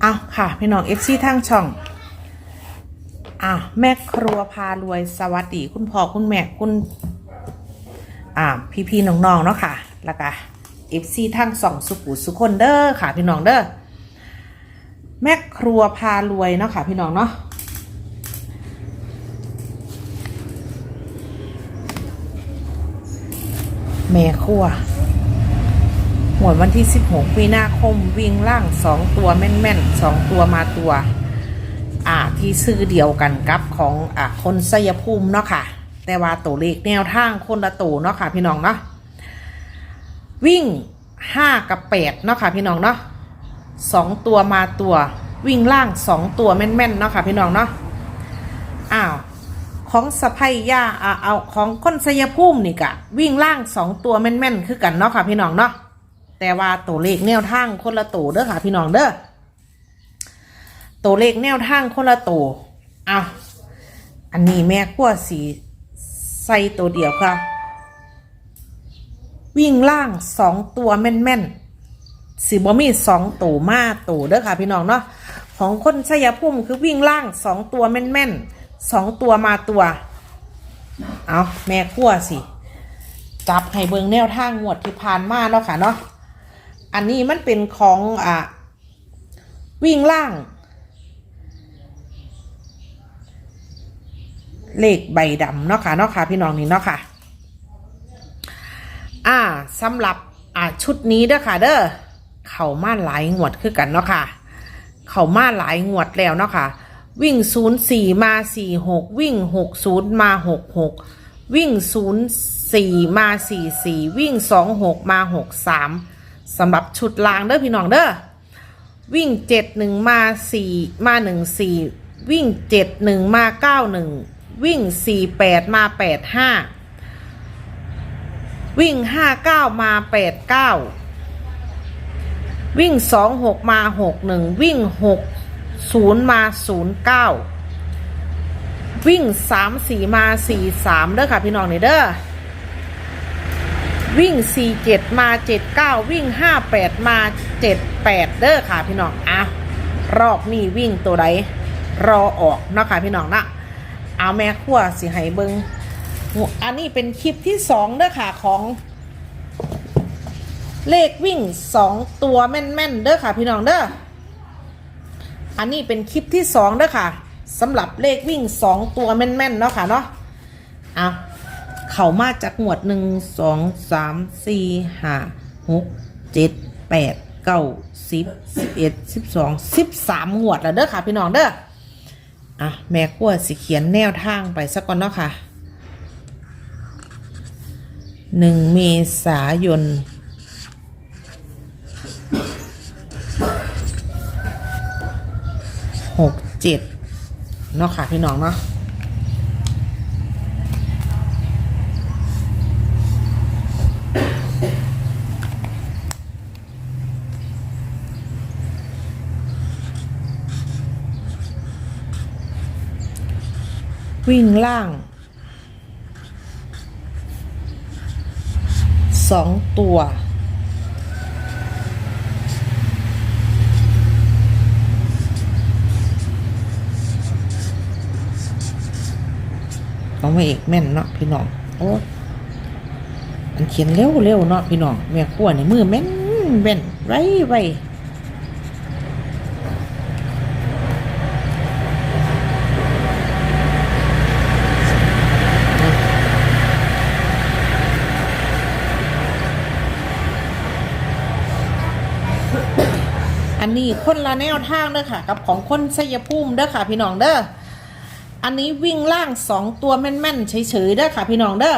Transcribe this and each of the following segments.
เอาค่ะ พี่น้องเอฟซีทางช่องอะแม่ครัวพารวยสวัสดี คุณพ่อคุณแม่คุณ อ่า พี่พี่ๆน้องๆเนาะค่ะ แล้วก็เอฟซีทางสองสุขุสุคนเด้อค่ะ พี่น้องเด้อแม่ครัวพารวยเนาะค่ะ พี่น้องเนาะแม่ครัว หวยวันที่ 16มีนาคมวิ่งล่าง 2 ตัวแม่นๆ 2 ตัวมาตัว อ่าที่ซื้อเดียวกันกับของอ่าคนสยภูมิเนาะค่ะ แต่ว่าตัวเลขแนวทางคนละตัวเนาะค่ะพี่น้องเนาะวิ่ง 5 กับ 8 เนาะค่ะพี่น้องเนาะสองตัวมาตัววิ่งล่าง 2 ตัวแม่นๆเนาะค่ะพี่น้องเนาะอ้าวของสะพายย่าอ่าเอาของคนสยภูมินี่กะวิ่งล่าง 2 ตัวแม่นๆคือกันเนาะค่ะพี่น้องเนาะ แต่ว่าตัวเลขแนวทางคนละตัวเด้อค่ะพี่น้องเด้อตัวเลขแนวทางคนละตัวอะอันนี้แม่ขั้วสีใส่ตัวเดียวค่ะ วิ่งล่างสองตัวแม่นๆสีบอมีสองตัวมาตัวเด้อค่ะพี่น้องเนาะของคนชัยภูมิคือวิ่งล่างสองตัวแม่นๆสองตัวมาตัวเอาแม่ขั้วสิจับให้เบิงแนวทางงวดที่ผ่านมาเนาะค่ะเนาะ อันนี้มันเป็นของอะวิ่งล่าง เลขใบดำเนาะค่ะเนาะค่ะพี่น้องนี่เนาะค่ะ อ่าสำหรับอ่าชุดนี้เด้อค่ะ เด้อเข่ามาหลายงวดคือกันเนาะค่ะ เข่ามาหลายงวดแล้วเนาะค่ะ วิ่งศูนย์สี่มาสี่หกวิ่งหกศูนย์มาหกหกวิ่งศูนย์สี่มาสี่สี่วิ่งสองหกมาหกสาม สำหรับชุดลางเด้อพี่น้องเด้อวิ่งเจ็ดหนึ่งมาสี่มาหนึ่งสี่วิ่งเจ็ดหนึ่งมาเก้าหนึ่งวิ่งสี่แปดมาแปดห้าวิ่งห้าเก้ามาแปดเก้าวิ่งสองหกมาหกหนึ่งวิ่งหกศูนย์มาศูนย์เก้าวิ่งสามสี่มาสี่สามเด้อค่ะพี่น้องนี่เด้อ วิ่ง 47 มา 79 วิ่ง 58 มา 78 เด้อค่ะพี่น้องอะรอบนี้วิ่งตัวใดรอออกเนาะค่ะพี่น้องนะเอาแม่ขั้วสิให้เบิงอันนี้เป็นคลิปที่สองเด้อค่ะของเลขวิ่งสองตัวแม่นๆเด้อค่ะพี่น้องเด้อ อันนี้เป็นคลิปที่สองเด้อค่ะสำหรับเลขวิ่งสองตัวแม่นๆเนาะค่ะเนาะ เอา เขามาจากหมวดหนึ่งสองสามสี่ห้าหกเจ็ดแปดเก้าสิบสิบเอ็ดสิบสองสิบสามหมวดแล้วเด้อค่ะพี่น้องเด้ออะแม่ขั้วสิเขียนแนวทางไปสักก่อนเนาะค่ะหนึ่งเมษายนหกเจ็ดเนาะค่ะพี่น้องเนาะ วิ่งล่างสองตัว เอามาเอกแม่นเนาะพี่น้อง โอ้อันเขียนเร็วเร็วเนาะพี่น้อง แม่ขั้วนี่มือแม่นแม่นไรไร นี้คนละแนวทางเด้อค่ะ กับของคนสยภูมิเด้อค่ะ พี่น้องเด้ออันนี้วิ่งล่างสองตัวแม่นๆเฉยๆเด้อค่ะ พี่น้องเด้อ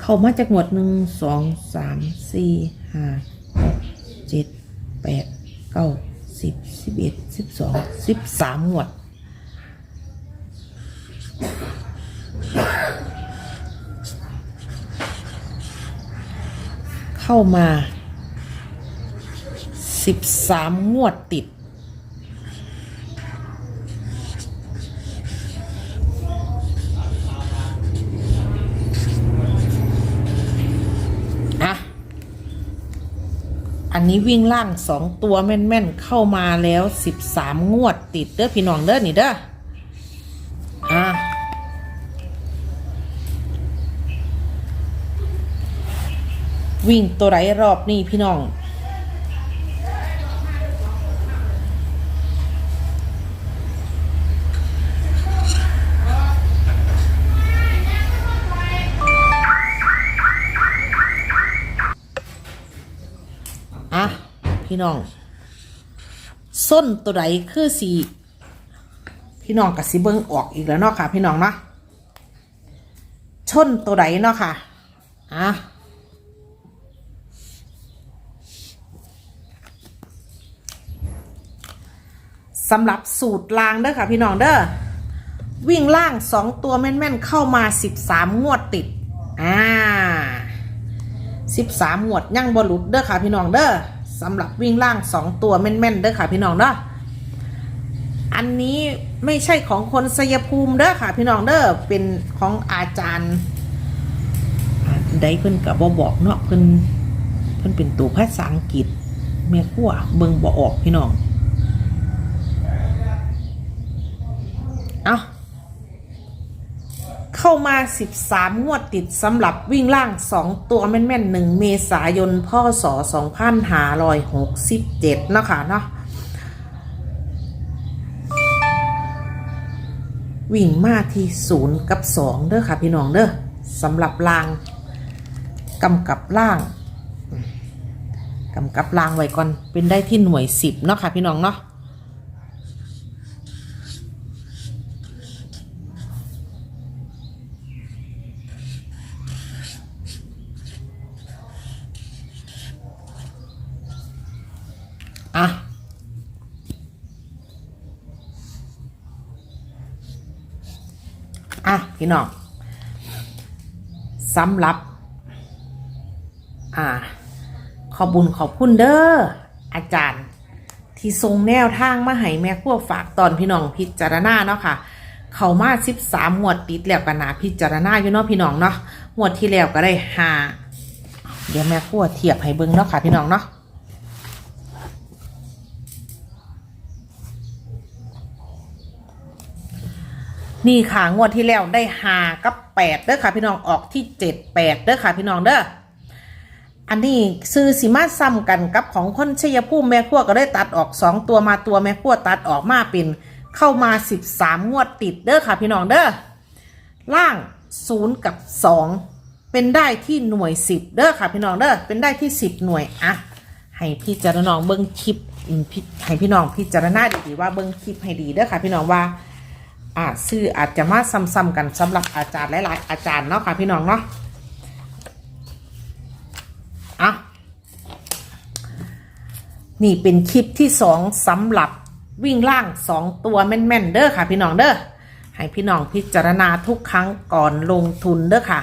เข้ามาจากหมวดหนึ่งสองสามสี่ห้าหกเจ็ดแปดเก้าสิบสิบเอ็ดสิบสองสิบสามหมวด เข้ามาสิบสามงวดติด อะ อันนี้วิ่งล่างสองตัวแม่น ๆ เข้ามาแล้วสิบสามงวดติด เด้อพี่น้องเด้อนี่เด้อ วิ่งตัวไรรอบนี้พี่น้อง อะ พี่น้อง ส้นตัวใดคือสีพี่น้องกับสีเบิ้งออกอีกแล้วเนาะค่ะ พี่น้องเนาะชนตัวใดเนาะค่ะ อะ สำหรับสูตรลางเด้อค่ะ พี่น้องเด้อวิ่งล่างสองตัวแม่นๆเข้ามาสิบสามงวดติด อ่าสิบสามหมวดยั่งบอลุดเด้อค่ะพี่น้องเด้อสำหรับวิ่งล่างสองตัวแม่นๆเด้อค่ะพี่น้องเด้ออันนี้ไม่ใช่ของคนสยภูมิเด้อค่ะพี่น้องเด้อเป็นของอาจารย์ได้เพิ่นกับบอบอกเนาะเพิ่นเพิ่นเป็นตัวภาษาอังกฤษแม่ขั้วเบิ่งบ่ออกพี่น้องเอา เข้ามา 13 งวดติดสำหรับวิ่งล่าง 2 ตัวแม่นๆ1เมษายนพ่อศ2567เนาะค่ะเนาะวิ่งมาที่ 0 กับ 2 เด้อค่ะพี่น้องเด้อสำหรับล่างกำกับล่างกำกับล่างไว้ก่อนเป็นได้ที่หน่วย 10 เนาะค่ะพี่น้องเนาะ อะ พี่น้องสำหรับ อ่า ขอบุญขอบคุณเด้ออาจารย์ ที่ทรงแนวทางมาให้แม่ขั้วฝากตอนพี่น้องพิจารณาเนาะค่ะ เขามาสิบสามหมวดติดแล้วกันนะพิจารณาอยู่เนาะพี่น้องเนาะหมวดที่แล้วก็ได้ห้าเดี๋ยวแม่ขั้วเทียบให้เบิ่งเนาะค่ะพี่น้องเนาะ นี่ค่ะงวดที่แล้วได้หากับแปดเด้อค่ะพี่น้องออกที่เจ็ดแปดเด้อค่ะพี่น้องเด้ออันนี้ซื้อสิมาซ้ำกันกับของคนชัยภูมิแม่ขั้วก็ได้ตัดออกสองตัวมาตัวแม่ขั้วตัดออกมาเป็นเข้ามาสิบสามงวดติดเด้อค่ะพี่น้องเด้อล่างศูนย์กับสองเป็นได้ที่หน่วยสิบเด้อค่ะพี่น้องเด้อเป็นได้ที่สิบหน่วยอะให้พี่จารน้องเบิ้งคลิปให้พี่น้องพี่จารณาดีๆว่าเบิ้งคลิปให้ดีเด้อค่ะพี่น้องว่า อ่าชื่ออาจจะมาซ้ำๆกันสำหรับอาจารย์หลายๆอาจารย์เนาะค่ะพี่น้องเนาะอะนี่เป็นคลิปที่สองสำหรับวิ่งล่างสองตัวแม่นๆเด้อค่ะ พี่น้องเด้อให้พี่น้องพิจารณาทุกครั้งก่อนลงทุนเด้อค่ะ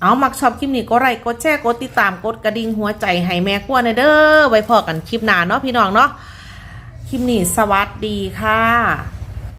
เอามักชอบคลิปนี้ก็ไลค์กดแชร์กดติดตามกดกระดิ่งหัวใจให้แม่กวนเด้อไว้พอกันคลิปหน้าเนาะพี่น้องเนาะคลิปนี้สวัสดีค่ะ